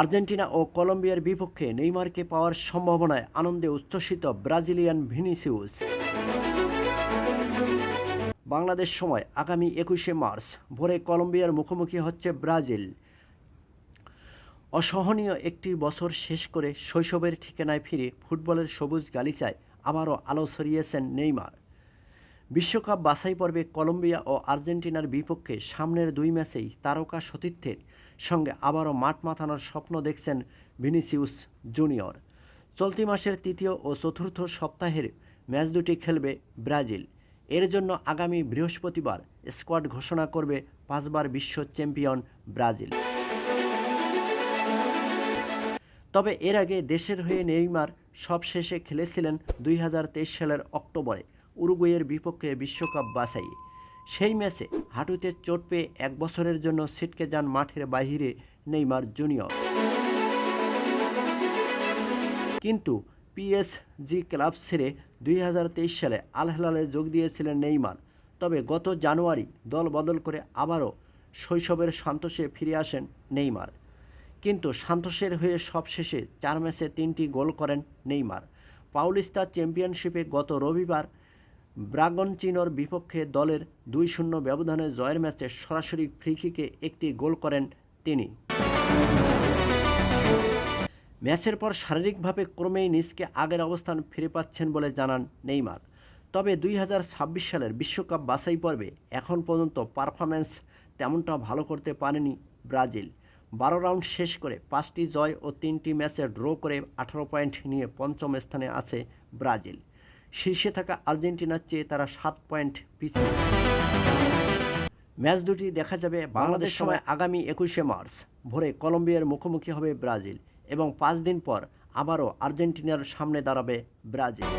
Argentina ও কলম্বিয়ার বিপক্ষে নেইমারকে পাওয়ার সম্ভাবনায় আনন্দে উচ্ছ্বসিত ব্রাজিলিয়ান ভিনিসিউস। বাংলাদেশ সময় আগামী একুশে মার্চ, ভোরে কলম্বিয়ার মুখোমুখি হচ্ছে ব্রাজিল। অসহনীয় একটি বছর শেষ করে শৈশবের ঠিকানায় ফিরে ফুটবলের সবুজ গালিচায় আবারও আলো ছড়িয়েছেন নেইমার। বিশ্বকাপ বাছাই পর্বে কলম্বিয়া ও আর্জেন্টিনার বিপক্ষে সামনের দুই ম্যাচেই তারকা সতীর্থের সঙ্গে আবারও মাঠ মাথানোর স্বপ্ন দেখছেন ভিনিসিউস জুনিয়র। চলতি মাসের তৃতীয় ও চতুর্থ সপ্তাহের ম্যাচ দুটি খেলবে ব্রাজিল। এর জন্য আগামী বৃহস্পতিবার স্কোয়াড ঘোষণা করবে পাঁচবার বিশ্ব চ্যাম্পিয়ন ব্রাজিল। তবে এর আগে দেশের হয়ে নেইমার সবশেষে খেলেছিলেন দুই হাজার তেইশ সালের অক্টোবরে। উরুগুয়ের বিপক্ষে বিশ্বকাপ বাছাই। সেই ম্যাচে হাঁটুতে চোট পেয়ে এক বছরের জন্য ছিটকে যান মাঠের বাইরে নেইমার জুনিয়র। কিন্তু পিএসজি ক্লাব ছেড়ে দুই হাজার তেইশ সালে আল হেলালে যোগ দিয়েছিলেন নেইমার। তবে গত জানুয়ারি দল বদল করে আবারও শৈশবের সান্তোষে ফিরে আসেন নেইমার। কিন্তু সান্তোষের হয়ে সবশেষে চার ম্যাচে তিনটি গোল করেন নেইমার। পাউলিস্তা চ্যাম্পিয়নশিপে গত রবিবার ব্রাগনচিনোর বিপক্ষে দলের দুই শূন্য ব্যবধানে জয়ের ম্যাচে সরাসরি ফ্রিকিকে একটি গোল করেন তিনি। ম্যাচের পর শারীরিকভাবে ক্রমেই নিজকে আগের অবস্থান ফিরে পাচ্ছেন বলে জানান নেইমার। তবে দুই হাজার ছাব্বিশ সালের বিশ্বকাপ বাছাই পর্বে এখন পর্যন্ত পারফরম্যান্স তেমনটা ভালো করতে পারেনি ব্রাজিল। বারো রাউন্ড শেষ করে পাঁচটি জয় ও তিনটি ম্যাচে ড্র করে আঠারো পয়েন্ট নিয়ে পঞ্চম স্থানে আছে ব্রাজিল। শীর্ষে থাকা আর্জেন্টিনার চেয়ে তারা সাত পয়েন্ট পিছিয়ে। ম্যাচ দুটি দেখা যাবে বাংলাদেশ সময় আগামী একুশে মার্চ। ভোরে কলম্বিয়ার মুখোমুখি হবে ব্রাজিল এবং পাঁচ দিন পর আবারও আর্জেন্টিনার সামনে দাঁড়াবে ব্রাজিল।